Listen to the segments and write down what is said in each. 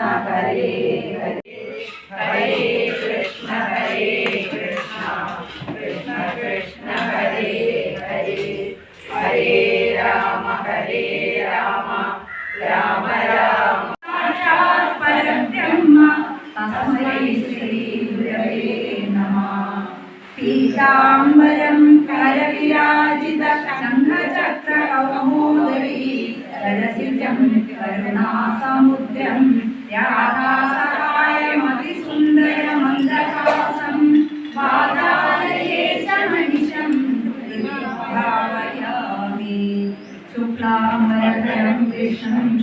കൃഷ്ണ കൃഷ്ണ ഹരേ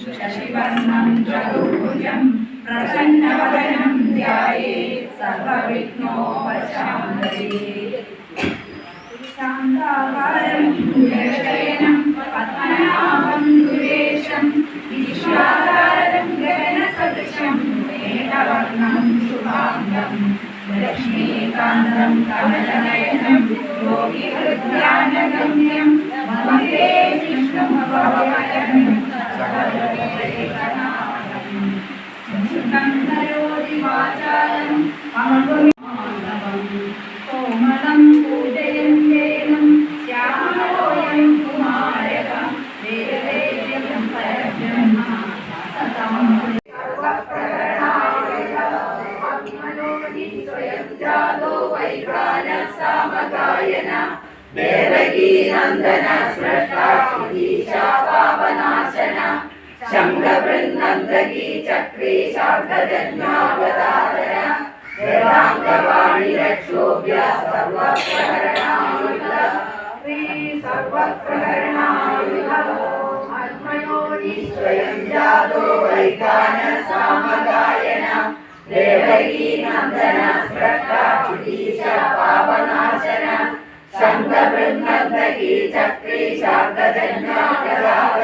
ശശിവർണം ചതുർഭുജം പ്രസന്നവദനം ധ്യായേ പങ്കുമാനവം കോമളം പൂജയന്തേനം ശ്യാമലോയം ശംഖവൃന്ദഗീ ചക്രീ ശാർദ്ധജന്യാവതാര വേദാന്തവാണി രക്ഷോഭ്യ സർവപ്രഹരണായുധ ശ്രീ സർവപ്രഹരണായുധ ആത്മയോനി സ്വയം ജാതോ വൈകാന സാമഗായന ദേവകീ നന്ദന സൃഷ്ടാക്ഷീശ പാപനാശന ശംഖവൃന്ദഗീ ചക്രീ ശാർദ്ധജന്യാവതാര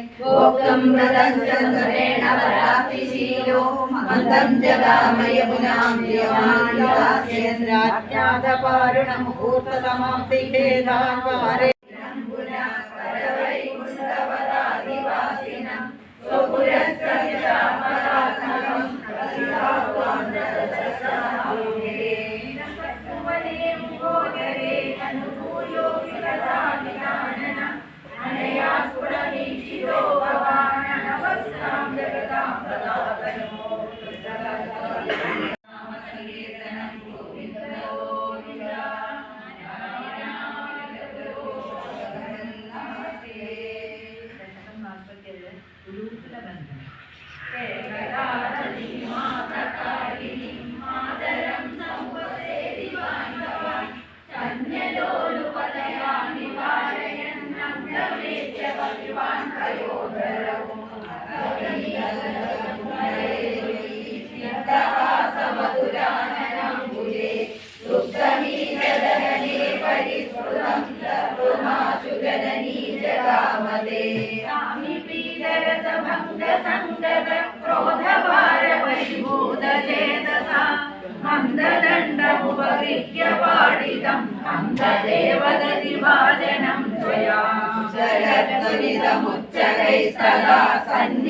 रेणीलो मन्दं जामयुनाञ्जमाेन्द्राज्ञादपारुणमुहूर्तसमाप्तिभेदारे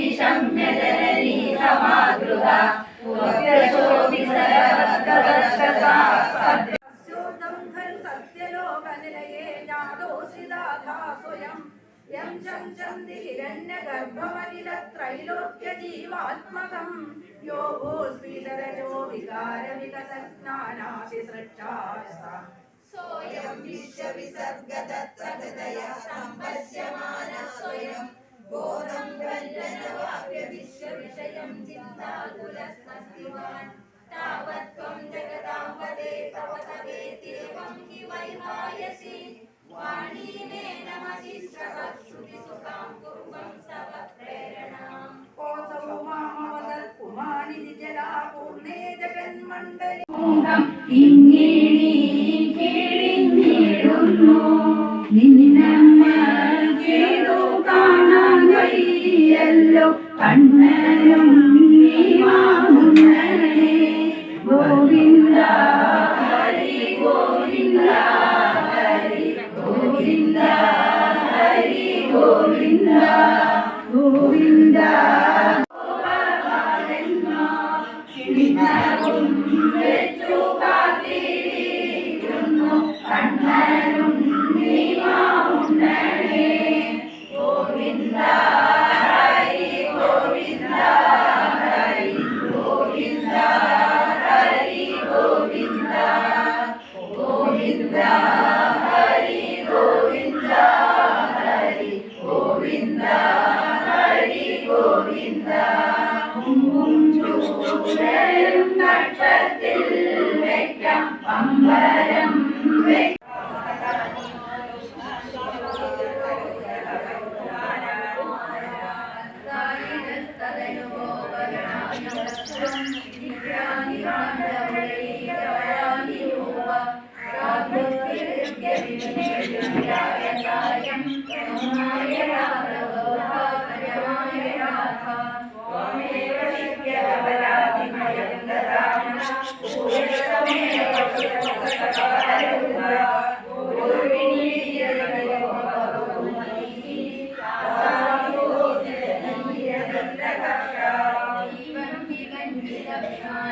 विषम्यजननी समादृत। त्वप्यशोभिसरवत्करक्षसात्सत्योदं खलु सत्यलोकनिलये यो भूस्मितरजो विकारविगतज्ञानातिसृष्टास्ता सोऽयं विश्वविसर्गदत्तहृदयः सम्पश्यमानः स्वयम्। बोधं प्रल्लनवाप्यविश्वविषयं चिन्ताकुलस्नस्तिवान् तावत् त्वं जगतां वदे तव तवेत्येवं हि वैहायसि वाणी मे नमसि श्रवः श्रुतिसुखां कुर्वं सव प्रेरणाम्। कोसौ मामवदत्कुमानि निजला पूर्णे जगन्मण्डले। ीणी വയ്യല്ലോ കണ്ണനും നീ മാമുന്നേ ഗോവിന്ദ ഹരി ഗോവിന്ദ ഹരി ഗോവിന്ദ ഹരി ഗോവിന്ദ.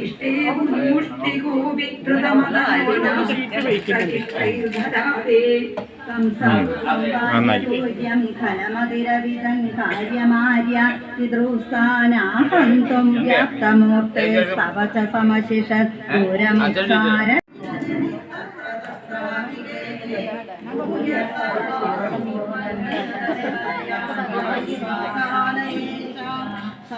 ഇഷ്ടേ മുഷ്ടികൂപികൃതമതാവിനാ സംസൂര്യം ഖലമതിരവിധം കാര്യമാര്യ പിതൃസ്ഥാനാഹന്തും വ്യാപ്തമൂർത്തെ സവച സമശിഷ ദൂരമുസാര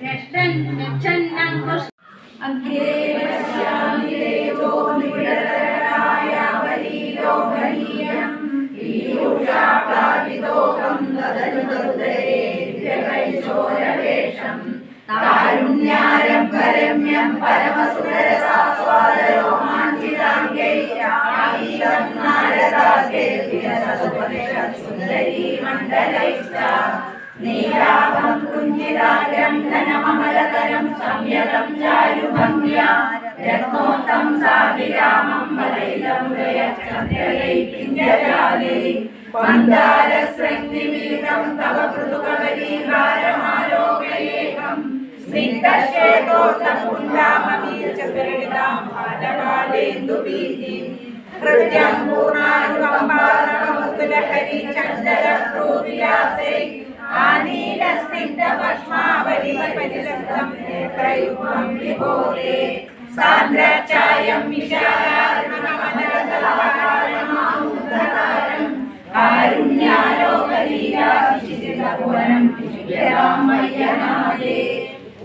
പാണ്ഡവാനാം പുനരഭിജവിശത്യുത്തരാഗർഭമസ്തേ രഷ്ടൻ രക്ഷന്നങ്കുഷ് താരുണ്യാരംഭരമ്യം പരമസുരരസാസ്വാദരോമാഞ്ചിതാംഗൈരാഗീതം നാരദാസുന്ദരീ മണ്ഡലൈഷ്ട നീരാഭം കുഞ്ചിതാഗ്രം ധനമമലതരം സംയതം ചാരുഭംഗ്യാ. രത്നോത്തം സാവിരാമം വലൈലമുദയചന്ദ്രലൈ പിഞ്ചരാലൈ മന്ദാരസ്രഗ്നിമീതം തവ മൃദുകവലീഹാരമാലോകയേകം സ്നിഗ്ധശ്വേതോത്തപുണ്ഡാമീർച്ചപരിണിതാം ഫാലകാലേന്ദുബീജിം ഹൃദ്യം പൂർണാനുകമ്പാരകമുത്തുലഹരി ചന്ദ്രപ്രൂവിലാസൈ സാന്ദ്രഛായം വിശാലാർണമനരതലഹാരമാമുദ്ധതാരം കാരുണ്യാലോകലീലാശിശിലഭുവനം വിജയരാമയ്യനാദേ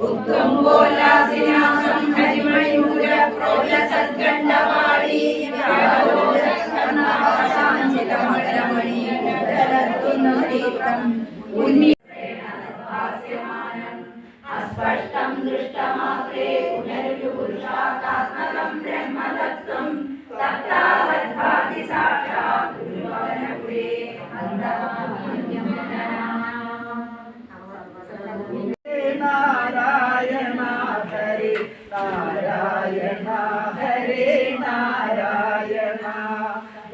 ഉത്തുംഗോലാസിനാസം ഹരിമയൂര ക്രോലസദ്ഗണ്ഡവാളി വ്യാലോരകർണവാസാഞ്ചിതമകരമണി ഉദ്ധരത്തുന്നതീർത്ഥം ഉന്നി उन्मी स्पष्टं दृष्टमात्रे पुनर्विपुरुषाकात्मकं ब्रह्मतत्त्वं तत्तावद्भाति साक्षात्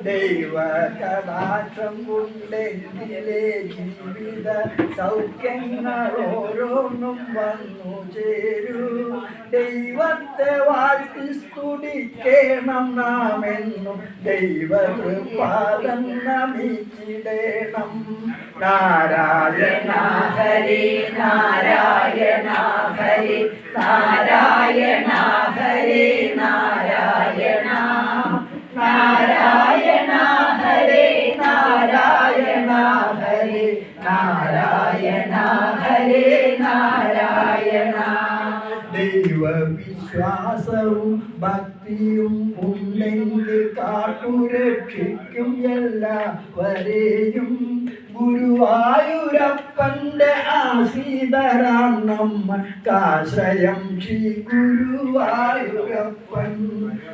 ദൈവ കടാക്ഷം ഉണ്ടെങ്കിലേ ജീവിത സൗഖ്യങ്ങൾ ഓരോന്നും വന്നു ചേരൂ. ദൈവത്തെ വാഴ്ത്തി സ്തുടിക്കേണം നാമെന്നും. ദൈവകൃപാദം നമിച്ചിടേണം നാരായണ ഹരി നാരായണ ഹരി നാരായണ നാരായണ നാരായണ ഹരി നാരായണ ഹരി നാരായണ ഹരി നാരായണ. ദൈവവിശ്വാസവും ഭക്തിയും ഉണ്ടെങ്കിൽ കാട്ടുരക്ഷിക്കും എല്ലാവരെയും. ഗുരുവായൂരപ്പന്റെ ആസീതരാം നമ്മക്കാശ്രയം ശ്രീ ഗുരുവായൂരപ്പൻ.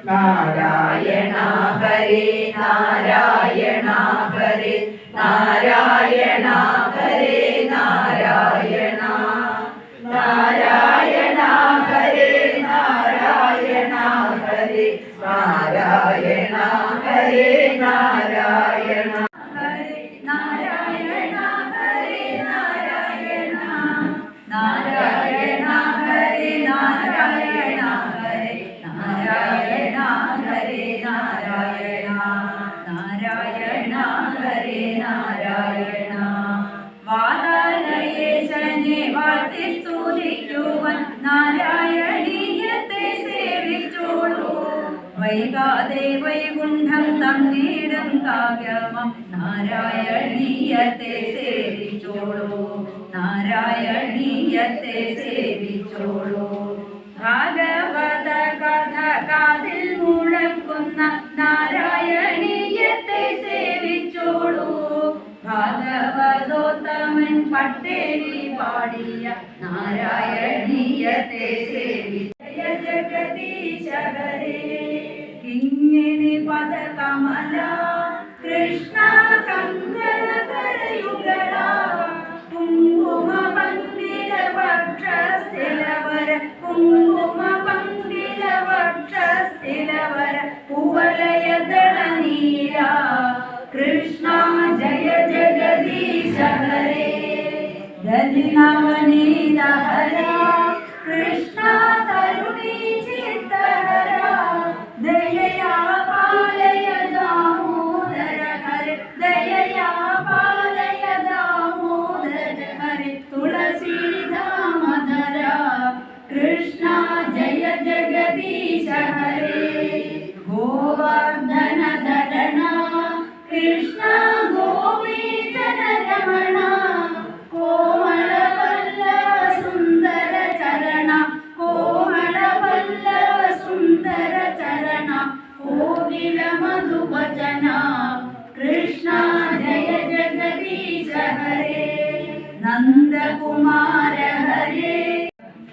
നാരായണ ഹരേ നാരായണ ഹരേ നാരായണ ഹരേ നാരായണ നാരായണ. വൈകാതെ വൈകുണ്ഠം തന്നീടും കാവ്യമം. നാരായണീയത്തെ സേവിച്ചോളൂ. നാരായണീയത്തെ സേവിച്ചോളൂ. ഭാഗവത കഥ കാതിൽ മുഴക്കുന്ന നാരായണീയത്തെ സേവിച്ചോളൂ. ഭാഗവതോത്തമൻ പട്ടേരി പാടിയ നാരായണീയത്തെ സേവി ജയ ജഗദീശ ഹരേ കിങ്ങിണി പദ കമല കൃഷ്ണ കങ്കണ കരയുഗള. കുങ്കുമ പങ്കില വക്ഷസ്ഥിലവര കുങ്കുമ പങ്കില വക്ഷസ്ഥിലവര കുവലയദള നീര കൃഷ്ണ ജയ ജഗദീശ ഹരേ ഗതിനവനീത ഹര കൃഷ്ണ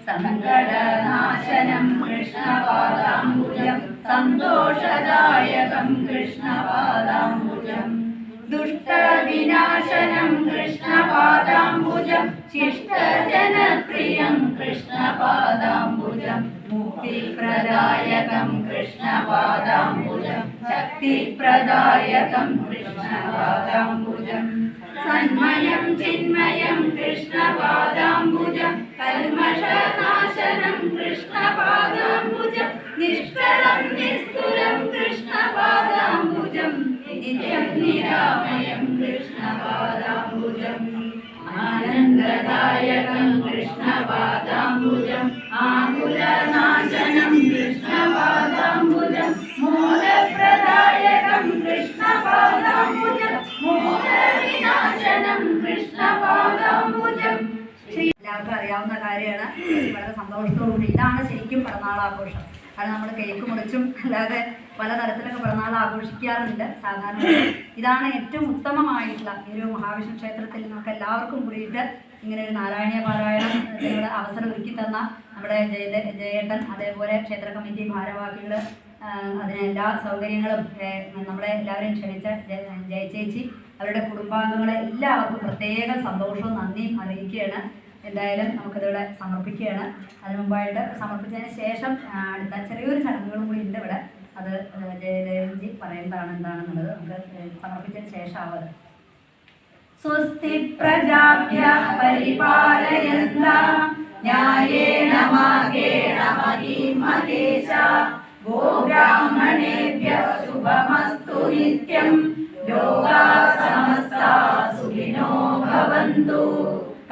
സങ്കടനാശനം കൃഷ്ണപാദാംബുജം. സന്തോഷദായകം കൃഷ്ണപാദാംബുജം. ദുഷ്ടവിനാശനം കൃഷ്ണപാദാംബുജം. ശിഷ്ടജനപ്രിയം കൃഷ്ണപാദാംബുജം. മുക്തിപ്രദായകം കൃഷ്ണപാദാംബുജം. ശക്തിപ്രദായകം കൃഷ്ണപാദാംബുജം. സന്മയം ചിന്മയം കൃഷ്ണപാദാംബുജം കൽമഷനാശനം കൃഷ്ണപാദാംബുജം നിഷ്കളം നിസ്തുലം കൃഷ്ണപാദാംബുജം നിത്യം നിരാമയം കൃഷ്ണപാദാംബുജം ആനന്ദദായകം കൃഷ്ണപാദാംബുജം ആകുലനാശനം കൃഷ്ണപാദാംബുജം ആഘോഷം. അത് നമ്മൾ കേക്ക് മുറിച്ചും അല്ലാതെ പലതരത്തിലൊക്കെ പിറന്നാൾ ആഘോഷിക്കാറുണ്ട് സാധാരണ. ഇതാണ് ഏറ്റവും ഉത്തമമായിട്ടുള്ള ഈ ഒരു മഹാവിഷ്ണു ക്ഷേത്രത്തിൽ നമുക്ക് എല്ലാവർക്കും കൂടിയിട്ട് ഇങ്ങനെ ഒരു നാരായണീയ പാരായണം അവസരം ഒരുക്കി തന്ന നമ്മുടെ ജയദ ജയേട്ടൻ അതേപോലെ ക്ഷേത്ര കമ്മിറ്റി ഭാരവാഹികൾ അതിന് എല്ലാ സൗകര്യങ്ങളും നമ്മളെ എല്ലാവരെയും ക്ഷണിച്ച ജയ- ജയ ചേച്ചി അവരുടെ കുടുംബാംഗങ്ങളെ എല്ലാവർക്കും പ്രത്യേക സന്തോഷവും നന്ദിയും അറിയിക്കുകയാണ്. എന്തായാലും നമുക്കിതിവിടെ സമർപ്പിക്കുകയാണ്. അതിനു മുമ്പായിട്ട് സമർപ്പിച്ചതിന് ശേഷം അടുത്ത ചെറിയൊരു ചടങ്ങുകളും കൂടി ഉണ്ട് ഇവിടെ. അത് ജയദേവൻജി പറയുന്നതാണ് എന്താണെന്നുള്ളത് നമുക്ക് സമർപ്പിച്ചതിന് ശേഷമാവത് സ്വസ്തി ഗോബ്രാഹ്മണേഭ്യ ശുഭമസ്തു നിത്യം. ലോകാ സുഖിനോ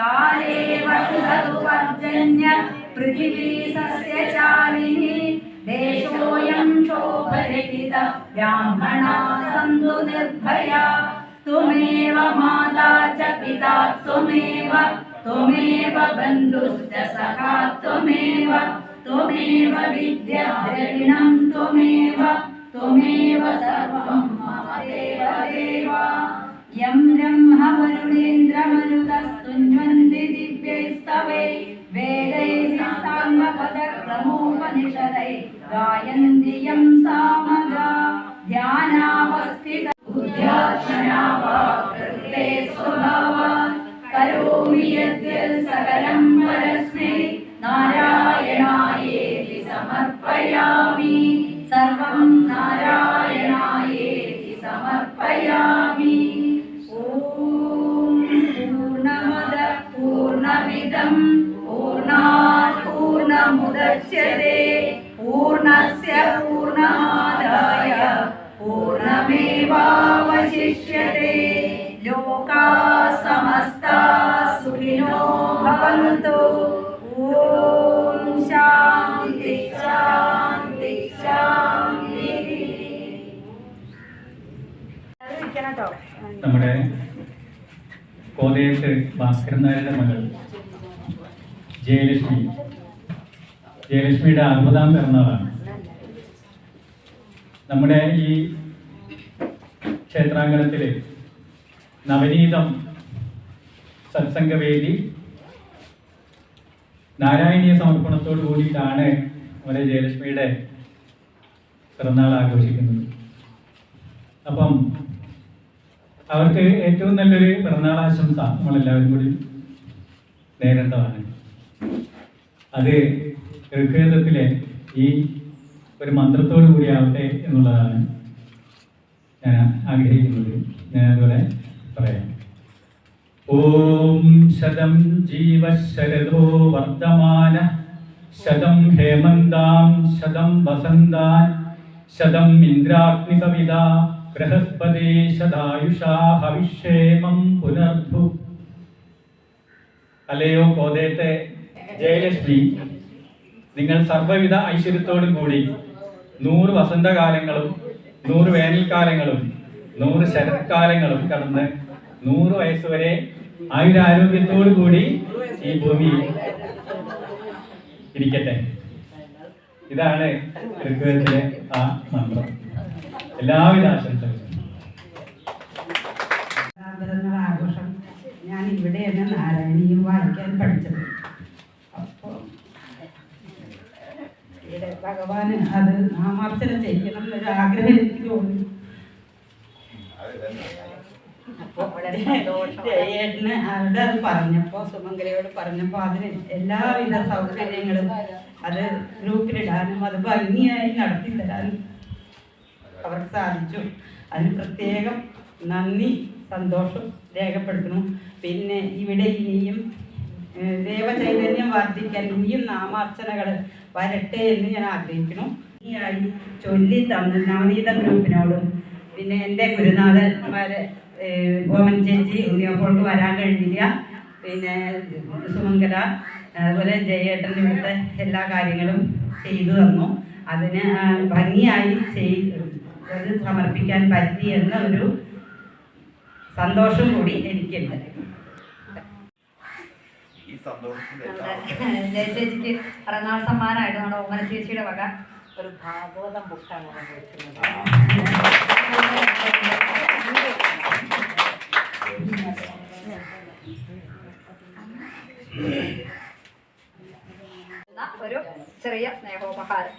काले वसुधुपर्जन्य पृथिवी सस्यचालिनी देशोऽयं शोभरित ब्राह्मणा सन्तु निर्भया। त्वमेव माता च पिता त्वमेव त्वमेव बन्धुश्च सखा त्वमेव त्वमेव विद्याद्रविणं त्वमेव त्वमेव सर्वं मम देव യം ബ്രഹ്മവരുണേന്ദ്രമരുതസ്തുന്വന്തി ദിവ്യൈസ്തവൈ വേദൈസ്താംഗപദക്രമോപനിഷദൈ ഗായന്തി യം സാമഗ ധ്യാനാവസ്ഥിത ബുദ്ധ്യാക്ഷരാവാ കൃത്തെ സ്വഭാവാ കരോമി യദ്യ സകലം നമ്മുടെ കോതയത്ത് ഭാസ്കരൻ നായരുടെ മകൾ ജയലക്ഷ്മി. ജയലക്ഷ്മിയുടെ അറുപതാം പിറന്നാളാണ്. നമ്മുടെ ഈ ക്ഷേത്രാങ്കണത്തിൽ നവനീതം സത്സംഗവേദി നാരായണീയ സമർപ്പണത്തോടു കൂടിയിട്ടാണ് നമ്മുടെ ജയലക്ഷ്മിയുടെ പിറന്നാൾ ആഘോഷിക്കുന്നത്. അപ്പം അവർക്ക് ഏറ്റവും നല്ലൊരു പിറന്നാൾ ആശംസ നമ്മളെല്ലാവരും കൂടി നേരേണ്ടതാണ്. അത് ഋഗ്വേദത്തിലെ ഈ ഒരു മന്ത്രത്തോടു കൂടി ആവട്ടെ എന്നുള്ളതാണ് ഞാൻ ആഗ്രഹിക്കുന്നത്. ഞാൻ അതുപോലെ പറയാം. ഓം ശതം ജീവശരതോ വർദ്ധമാന ശതം ഹേമന്താം ശതം വസന്താൻ ശതം ഇന്ദ്രാഗ്നിസവിത ബൃഹസ്പതി ശതായുഷാ ഹവിഷേമം പുനർഭു അല്ലയോ കോതയത്തെ ജയലക്ഷ്മി നിങ്ങൾ സർവവിധ ഐശ്വര്യത്തോടും കൂടി നൂറ് വസന്തകാലങ്ങളും നൂറ് വേനൽക്കാലങ്ങളും നൂറ് ശരത്കാലങ്ങളും കടന്ന് നൂറ് വയസ്സ് വരെ ആയുരാരോഗ്യത്തോടു കൂടി ഈ ഭൂമി ഇരിക്കട്ടെ. ഇതാണ് ഋഗ്വേദത്തിലെ ആ മന്ത്രം. എല്ലാവിധ ആശംസകളും പിറന്നാൾ ആഘോഷം ഞാൻ ഇവിടെയാണ് നാരായണീയം വായിക്കാൻ പഠിച്ചത്. അപ്പോൾ ഇവിടെ ഭഗവാന് അത് നാമാർച്ചന ചെയ്യണം എന്നൊരു ആഗ്രഹം എനിക്ക് തോന്നി. അപ്പോൾ വളരെ ജയേട്ടന് അവിടെ അത് പറഞ്ഞപ്പോൾ സുമംഗലയോട് പറഞ്ഞപ്പോൾ അതിന് എല്ലാവിധ സൗകര്യങ്ങളും അത് ഗ്രൂപ്പിലിടാനും അത് ഭംഗിയായി നടത്തി തരാനും അവർക്ക് സാധിച്ചു. അതിന് പ്രത്യേകം നന്ദി സന്തോഷം രേഖപ്പെടുത്തുന്നു. പിന്നെ ഇവിടെ ഇനിയും ദേവചൈതന്യം വർദ്ധിക്കാൻ ഇനിയും നാമാർച്ചനകൾ വരട്ടെ എന്ന് ഞാൻ ആഗ്രഹിക്കുന്നു. ഇനിയായി ചൊല്ലി തന്ന നവനീത ഗ്രൂപ്പിനോടും പിന്നെ എന്റെ ഗുരുനാഥന്മാരെ ഗോമൻ ചേച്ചി ഉണ്ണിയപ്പോൾക്ക് വരാൻ കഴിഞ്ഞില്ല. പിന്നെ സുമംഗല അതുപോലെ ജയേട്ടൻ ഇവിടുത്തെ എല്ലാ കാര്യങ്ങളും ചെയ്തു തന്നു. അതിന് ഭംഗിയായി ചെയ്ത് സമർപ്പിക്കാൻ പറ്റി എന്ന ഒരു സന്തോഷം കൂടി എനിക്കുണ്ട്. ഈ സന്തോഷത്തിന്റെ നമ്മുടെ ജയ ചേച്ചിക്ക് പിറന്നാൾ സമ്മാനമായിട്ട് നമ്മുടെ ഓമന ചേച്ചിയുടെ വക ഒരു ഭാഗവതം ബുക്കാണ് ഒരു ചെറിയ സ്നേഹോപഹാരം.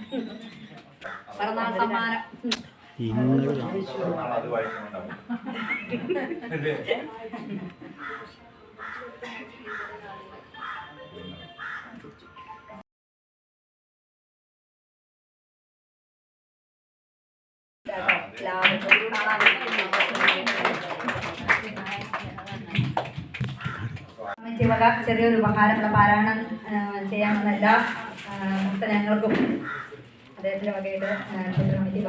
പിറന്നാൾ സമ്മാനം. ചെറിയൊരു ഉപഹാരമുള്ള പാരായണം ആ, ചെയ്യാമെന്ന എല്ലാ ഭക്തജനങ്ങൾക്കും അദ്ദേഹത്തിന്റെ വകയിട്ട് ആ, ക്ഷേത്ര കമ്മിറ്റി